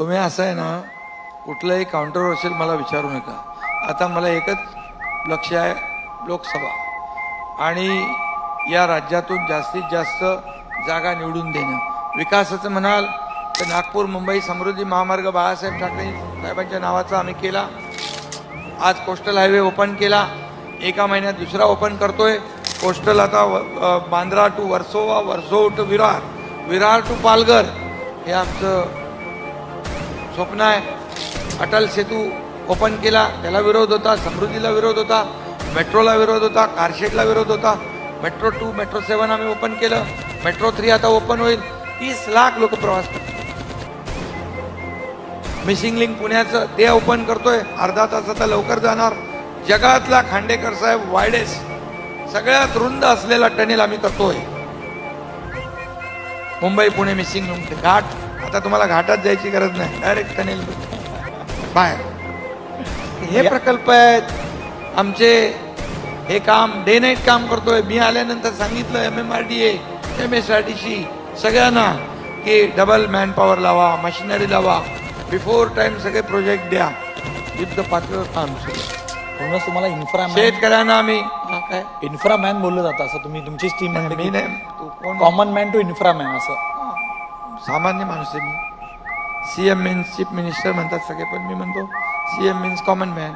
तुम्ही असं आहे ना कुठलंही काउंटर असेल मला विचारू नका. आता मला एकच लक्ष आहे लोकसभा. आणि या राज्यातून जास्तीत जास्त जागा निवडून देणं. विकासाचं म्हणाल तर नागपूर मुंबई समृद्धी महामार्ग बाळासाहेब ठाकरे साहेबांच्या नावाचा आम्ही केला. आज कोस्टल हायवे ओपन केला. एका महिन्यात दुसरा ओपन करतोय. कोस्टल आता व- Bandra to Versova verso to Virar. Virar to Palghar. हे आमचं स्वप्न आहे. अटल सेतू ओपन केला त्याला विरोध होता समृद्धीला विरोध होता मेट्रोला विरोध होता कारशेडला विरोध होता. मेट्रो टू मेट्रो सेवन आम्ही ओपन केलं. मेट्रो थ्री आता ओपन होईल. तीस लाख लोक प्रवास करतात. मिसिंग लिंक पुण्याचं ते ओपन करतोय. अर्धा तास आता लवकर जाणार. जगातला खांडेकर साहेब वायडेस. सगळ्यात रुंद असलेला टनेल आम्ही करतोय. मुंबई पुणे मिसिंग घाट. आता तुम्हाला घाटात जायची गरज नाही. डायरेक्ट टनेल बाहेर. हे प्रकल्प आहेत. आमचे हे काम डे नाईट काम करतोय. मी आल्यानंतर सांगितलं M M R D M S R T C सगळ्यांना की डबल मॅन पॉवर लावा मशिनरी लावा. बिफोर टाइम सगळे प्रोजेक्ट द्या. युद्ध पातळीवर काम सुरू. म्हणूनच तुम्हाला इन्फ्रा मॅन शेतकऱ्यांना आम्ही काय? इन्फ्रा मॅन बोललं जातं असं तुम्ही तुमचीच टीम मी म्हणते नाही तू कोण? Common man to infra man असं. सामान्य माणूस आहे मी. C M means chief minister म्हणतात सगळे पण मी म्हणतो C M means common man